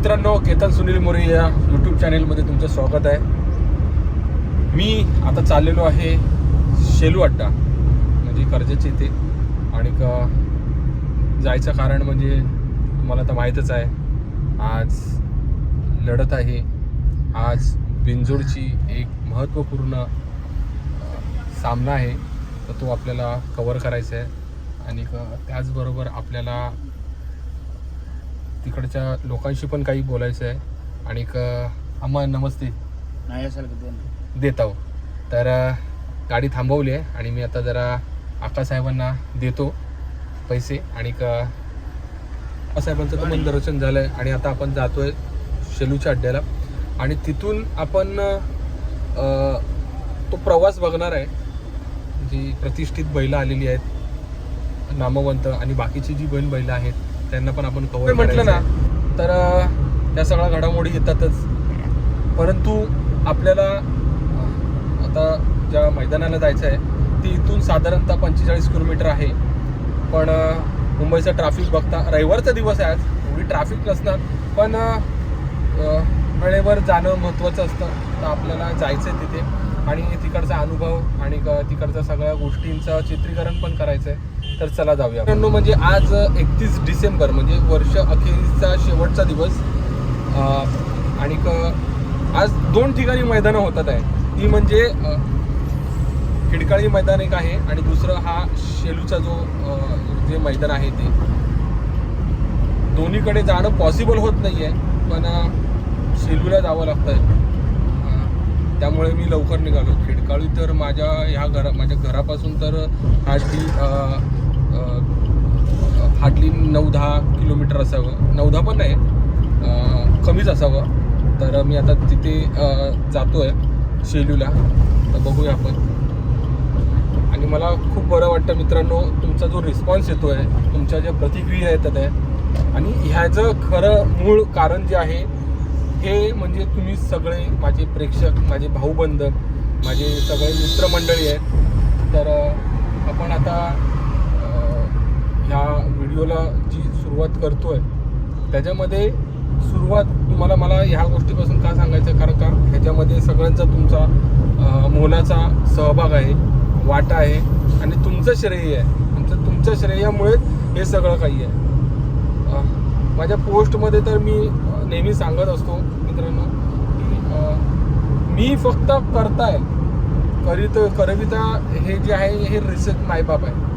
मित्रांनो केतन सुनील मोरे या यूट्यूब चॅनेलमध्ये तुमचं स्वागत आहे. मी आता चाललेलो आहे शेलू अड्डा म्हणजे कर्जाचे इथे आणि जायचं कारण म्हणजे तुम्हाला तर माहीतच आहे आज लढत आहे. आज बिंजोडची एक महत्त्वपूर्ण सामना आहे तर तो आपल्याला कवर करायचा आहे. आणि त्याचबरोबर आपल्याला तिकडच्या लोकांशी पण काही बोलायचं आहे. आणि अम्मा नमस्ते. नाही असेल देत आहो. तर गाडी थांबवली आहे आणि मी आता जरा आकासाहेबांना देतो पैसे. आणि आकासाहेबांचं मन दर्शन झालं आहे आणि आता आपण जातोय शेलूच्या अड्ड्याला. आणि तिथून आपण तो प्रवास बघणार आहे. जी प्रतिष्ठित बैलं आलेली आहेत. नामवंत आणि बाकीची जी बैल बैलं आहेत. त्यांना पण आपण कवर म्हटलं ना तर त्या सगळ्या घडामोडी येतातच. परंतु आपल्याला आता ज्या मैदानाला जायचं आहे ती इथून साधारणतः पंचेचाळीस किलोमीटर आहे. पण मुंबईचं ट्रॅफिक बघता रविवारचा दिवस आहे आज एवढी ट्रॅफिक नसणार. पण वेळेवर जाणं महत्त्वाचं असतं. तर आपल्याला जायचं आहे तिथे. आणि तिकडचा अनुभव आणि तिकडच्या सगळ्या गोष्टींचं चित्रीकरण पण करायचं आहे तर चला जाऊया. मित्रांनो, म्हणजे आज एकतीस डिसेंबर म्हणजे वर्ष अखेरीचा शेवटचा दिवस. आणि आज दोन ठिकाणी मैदानं होतात आहे ती म्हणजे खिडकाळी मैदान एक आहे आणि दुसरं हा शेलूचा जो जे मैदान आहे ते. दोन्हीकडे जाणं पॉसिबल होत नाही आहे पण शेलूला जावं लागतं आहे त्यामुळे मी लवकर निघालो. खिडकाळी तर माझ्या ह्या घरा माझ्या घरापासून तर हार्डली हार्डली नऊ दहा किलोमीटर असावं. नऊ दहा पण नाही कमीच असावं. तर मी आता तिथे जातो आहे शेलूला. तर बघूया आपण. आणि मला खूप बरं वाटतं मित्रांनो तुमचा जो रिस्पॉन्स येतो आहे तुमच्या ज्या प्रतिक्रिया येतात आहे आणि ह्याचं खरं मूळ कारण जे आहे हे म्हणजे तुम्ही सगळे माझे प्रेक्षक माझे भाऊबंध माझे सगळे मित्रमंडळी आहेत. तर आपण आता ह्या व्हिडिओला जी सुरुवात करतोय त्याच्यामध्ये सुरुवात तुम्हाला मला ह्या गोष्टीपासून का सांगायचं? कारण का ह्याच्यामध्ये सगळ्यांचा तुमचा मोलाचा सहभाग आहे वाटा आहे आणि तुमचं श्रेय आहे. तुमचं तुमच्या श्रेयामुळेच हे सगळं काही आहे. माझ्या पोस्टमध्ये तर मी नेहमी सांगत असतो मित्रांनो की मी फक्त करताय. करीत करविता हे जे आहे हे रिसर्च मायबाप आहे.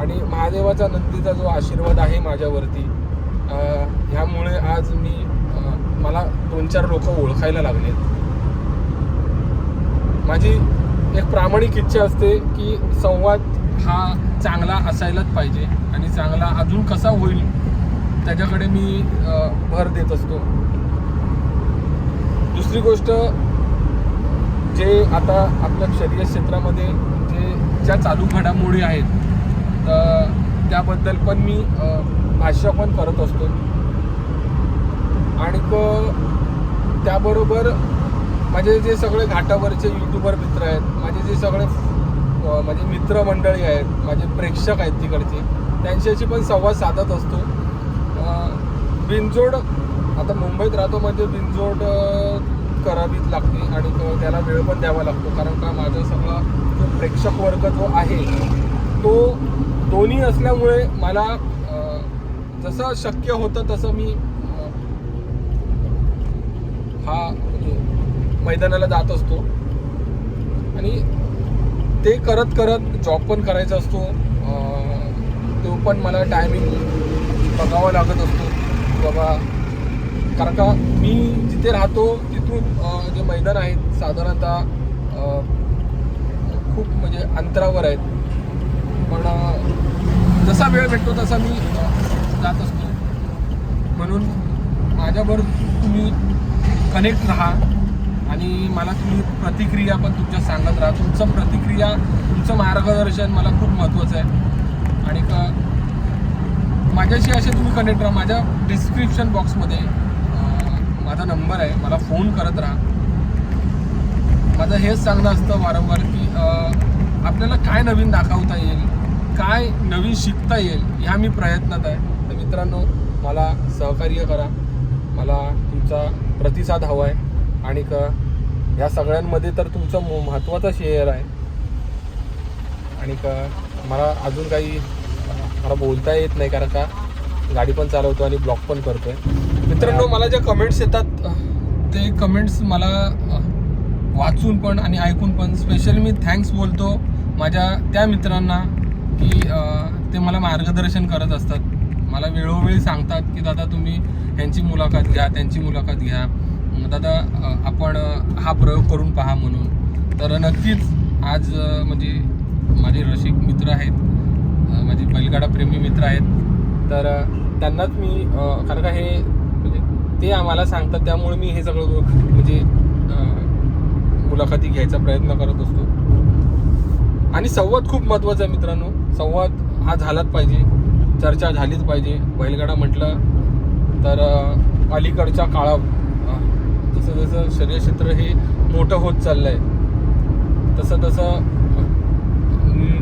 आणि महादेवाचा नंदीचा जो आशीर्वाद आहे माझ्यावरती ह्यामुळे आज मी मला दोन चार लोक ओळखायला लागलेत. माझी एक प्रामाणिक इच्छा असते की संवाद हा चांगला असायलाच पाहिजे आणि चांगला अजून कसा होईल त्याच्याकडे मी भर देत असतो. दुसरी गोष्ट जे आता आपल्या शरीर क्षेत्रामध्ये जे ज्या चालू घडामोडी आहेत तर त्याबद्दल पण मी भाष्य पण करत असतो. आणि त्याबरोबर माझे जे सगळे घाटावरचे यूट्यूबर मित्र आहेत माझे जे सगळे माझे मित्रमंडळी आहेत माझे प्रेक्षक आहेत तिकडचे त्यांच्याशी पण संवाद साधत असतो. बिनजोड आता मुंबईत राहतो म्हणजे बिनजोड करावीच लागते आणि त्याला वेळ पण द्यावा लागतो. कारण का माझा सगळा जो प्रेक्षक वर्ग जो आहे तो दोन्ही असल्यामुळे मला जसं शक्य होतं तसं मी हा म्हणजे मैदानाला जात असतो. आणि ते करत करत जॉब पण करायचा असतो. तो पण मला टायमिंग बघावा लागत असतो. बाबा कारण का मी जिथे राहतो तिथून जे मैदान आहेत साधारणतः खूप म्हणजे अंतरावर आहेत. पण जसा वेळ भेटतो तसा मी जात असतो. म्हणून माझ्याबरोबर तुम्ही कनेक्ट राहा आणि मला तुम्ही प्रतिक्रिया पण तुमच्या सांगत राहा. तुमचं प्रतिक्रिया तुमचं मार्गदर्शन मला खूप महत्त्वाचं आहे. आणि माझ्याशी असे तुम्ही कनेक्ट राहा. माझ्या डिस्क्रिप्शन बॉक्समध्ये माझा नंबर आहे. मला फोन करत राहा. माझं हेच सांगणं असतं वारंवार की आपल्याला काय नवीन दाखवता येईल? काय नवीन शिकता येईल ह्या मी प्रयत्नात आहे. तर मित्रांनो मला सहकार्य करा. मला तुमचा प्रतिसाद हवा आहे. आणि क या सगळ्यांमध्ये तर तुमचं महत्त्वाचा शेअर आहे. आणि मला अजून काही मला बोलता येत नाही कारण का गाडी पण चालवतो आणि ब्लॉक पण करतोय. मित्रांनो मला ज्या कमेंट्स येतात ते कमेंट्स मला वाचून पण आणि ऐकून पण. स्पेशली मी थँक्स बोलतो. माझ्या त्या मित्रांना की ते मला मार्गदर्शन करत असतात. मला वेळोवेळी सांगतात की दादा तुम्ही ह्यांची मुलाखत घ्या त्यांची मुलाखत घ्या. दादा आपण हा प्रयोग करून पहा म्हणून. तर नक्कीच आज म्हणजे माझे रसिक मित्र आहेत माझे बैलगाडा प्रेमी मित्र आहेत. तर त्यांनाच मी कारण का हे म्हणजे ते आम्हाला सांगतात त्यामुळे मी हे सगळं म्हणजे मुलाखती घ्यायचा प्रयत्न करत असतो. आणि संवाद खूप महत्त्वाचा आहे मित्रांनो. संवाद हा झालाच पाहिजे. चर्चा झालीच पाहिजे. बैलगाडा म्हटलं तर अलीकडच्या काळात जसं जसं शरीर क्षेत्र हे मोठं होत चाललं आहे तसं तसं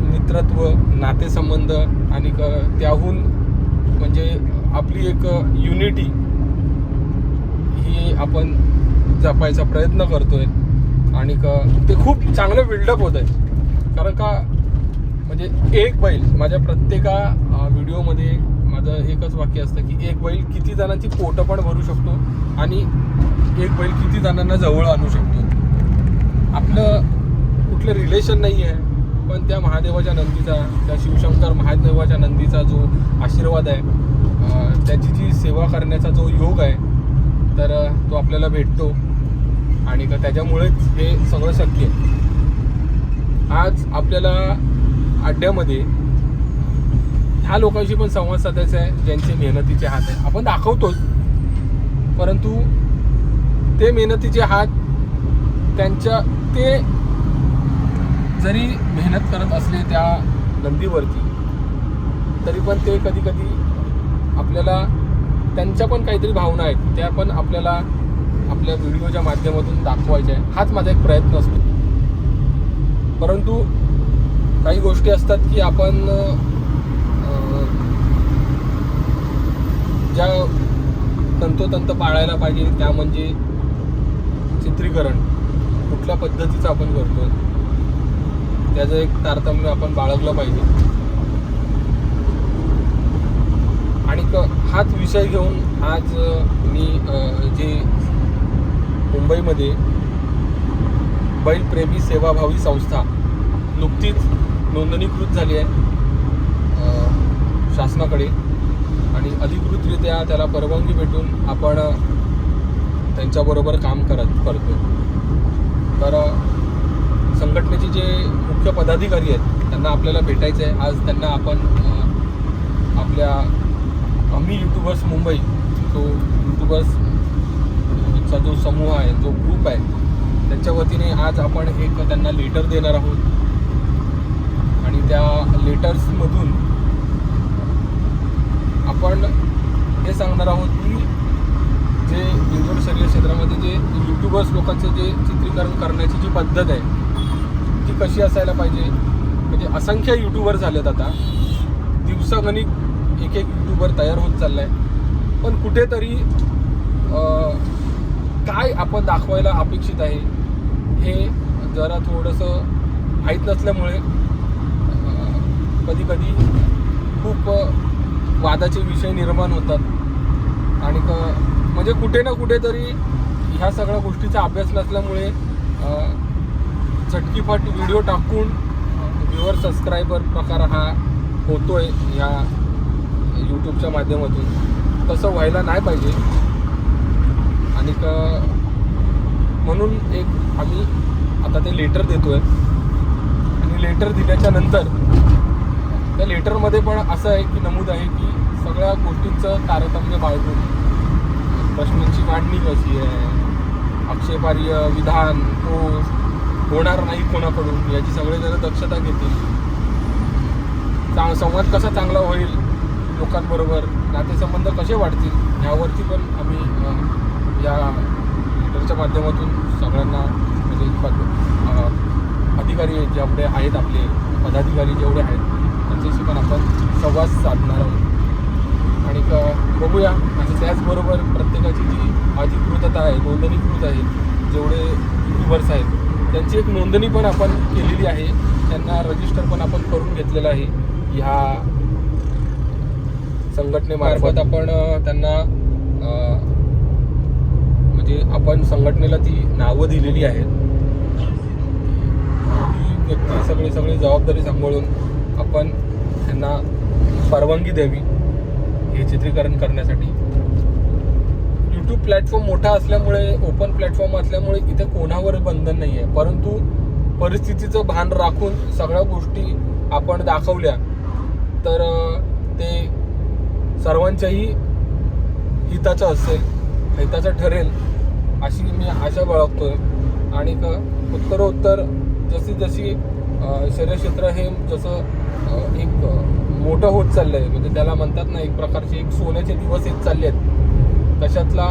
मित्रत्व नातेसंबंध आणि क- त्याहून म्हणजे आपली एक युनिटी ही आपण जपायचा प्रयत्न करतोय. आणि क ते खूप चांगलं बिल्डअप होत आहे कारण का म्हणजे एक बैल माझ्या प्रत्येका व्हिडिओमध्ये माझं एकच वाक्य असतं की एक बैल किती जणांची पोटं पण भरू शकतो आणि एक बैल किती जणांना जवळ आणू शकतो. आपलं कुठलं रिलेशन नाही आहे पण त्या महादेवाच्या नंदीचा त्या शिवशंकर महादेवाच्या नंदीचा जो आशीर्वाद आहे त्याची जी सेवा करण्याचा जो योग आहे तर तो आपल्याला भेटतो. आणि का त्याच्यामुळेच हे सगळं शक्य आहे. आज आपल्याला अड्ड्यामध्ये ह्या लोकांशी पण संवाद साधायचा आहे ज्यांचे मेहनतीचे हात आहे आपण दाखवतोच परंतु ते मेहनतीचे हात त्यांच्या ते जरी मेहनत करत असले त्या नंदीवरती तरी पण ते कधी कधी आपल्याला त्यांच्या पण काहीतरी भावना आहेत त्या पण आपल्याला आपल्या व्हिडिओच्या माध्यमातून दाखवायच्या आहे हाच माझा एक प्रयत्न असतो. परंतु काही गोष्टी असतात की आपण ज्या तंतोतंत पाळायला पाहिजे त्या म्हणजे चित्रीकरण. कुठल्या पद्धतीचं आपण करतो त्याचं एक तारतम्य आपण बाळगलं पाहिजे. आणि क हाच विषय घेऊन आज मी जे मुंबईमध्ये बैलप्रेमी सेवाभावी संस्था नुकतीच नोंदणीकृत झाली आहे शासनाकडे. आणि अधिकृतरित्या त्याला परवानगी भेटून आपण त्यांच्याबरोबर काम करत करतो तर संघटनेचे जे मुख्य पदाधिकारी आहेत त्यांना आपल्याला भेटायचं आहे. आज त्यांना आपण आपल्या आम्ही युट्यूबर्स मुंबई तो युट्यूबर्सचा जो समूह आहे जो ग्रुप आहे त्याच्या वतीने आज आपण एक त्यांना लेटर देणार आहोत. त्या लेटर्समधून आपण हे सांगणार आहोत की जे इंदोर शरीर क्षेत्रामध्ये जे युट्यूबर्स लोकांचं जे चित्रीकरण करण्याची जी पद्धत आहे ती कशी असायला पाहिजे? म्हणजे असंख्य युट्यूबर झालेत आता. दिवसागणिक एक एक युट्यूबर तयार होत चाललाय. पण कुठेतरी काय आपण दाखवायला अपेक्षित आहे हे जरा थोडंसं माहीत नसल्यामुळे कधीकधी खूप वादाचे विषय निर्माण होतात. आणि क म्हणजे कुठे ना कुठेतरी ह्या सगळ्या गोष्टीचा अभ्यास नसल्यामुळे चटकीफट व्हिडिओ टाकून व्ह्युअर सबस्क्रायबर प्रकार हा होतो आहे ह्या यूट्यूबच्या माध्यमातून. तसं व्हायला नाही पाहिजे. आणि क म्हणून एक आम्ही आता ते लेटर देतो आहे आणि लेटर दिल्याच्या नंतर त्या लेटरमध्ये पण असं आहे की नमूद आहे की सगळ्या गोष्टींचं तारतम्य बाळगून प्रश्नांची मांडणी कशी आहे आक्षेपार्य विधान तो होणार नाही कोणाकडून याची सगळेजण दक्षता घेतील. चांग संवाद कसा चांगला होईल लोकांबरोबर नातेसंबंध कसे वाढतील यावरती पण आम्ही या लेटरच्या माध्यमातून सगळ्यांना म्हणजे अधिकारी जेवढे आहेत आपले पदाधिकारी जेवढे आहेत त्यांच्याशी पण आपण संवाद साधणार आहोत. आणि बघूया. आणि त्याचबरोबर प्रत्येकाची जी अधिकृतता आहे नोंदणीकृत आहे जेवढे युट्यूबर्स आहेत त्यांची एक नोंदणी पण आपण केलेली आहे. त्यांना रजिस्टर पण आपण करून घेतलेलं आहे. ह्या संघटनेमार्फत. आपण त्यांना म्हणजे आपण संघटनेला ती नावं दिलेली आहेत. ती व्यक्ती सगळी सगळी जबाबदारी सांभाळून आपण त्यांना परवानगी द्यावी हे चित्रीकरण करण्यासाठी. यूट्यूब प्लॅटफॉर्म मोठा असल्यामुळे ओपन प्लॅटफॉर्म असल्यामुळे इथे कोणावर बंधन नाही आहे परंतु परिस्थितीचं भान राखून सगळ्या गोष्टी आपण दाखवल्या तर ते सर्वांच्याही हिताचं असेल हिताचं ठरेल अशी मी आशा बाळगतोय. आणि उत्तरोत्तर जशी जशी शरीरक्षेत्र हे जसं एक मोठं होत चाललंय. म्हणजे त्याला म्हणतात ना एक प्रकारचे एक सोन्याचे दिवस येत चालले आहेत तशातला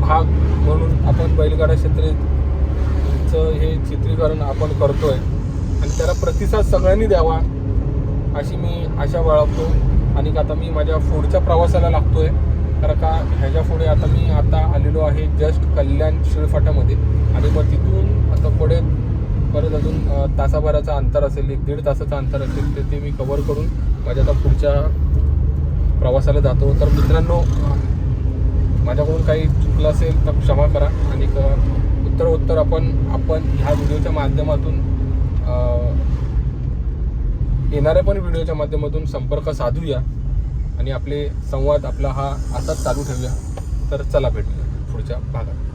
भाग म्हणून आपण बैलगाडा क्षेत्रेचं हे चित्रीकरण आपण करतोय. आणि त्याला प्रतिसाद सगळ्यांनी द्यावा अशी मी आशा बाळगतो. आणि आता मी माझ्या पुढच्या प्रवासाला लागतोय. कारण का ह्याच्या पुढे आता मी आता आलेलो आहे जस्ट कल्याण शिळफाटामध्ये. आणि मग तिथून आता पुढे परत अजून तासाभराचा तासाभराचं अंतर असेल एक दीड तासाचं अंतर असेल ते ते मी कवर करून माझ्या आता पुढच्या प्रवासाला जातो. तर मित्रांनो माझ्याकडून काही चुकलं असेल तर क्षमा करा. आणि क- उत्तर उत्तर आपण आपण ह्या व्हिडिओच्या माध्यमातून येणाऱ्या पण व्हिडिओच्या माध्यमातून संपर्क साधूया. आणि आपले संवाद आपला हा असाच चालू ठेवूया. तर चला भेटूया पुढच्या भागात.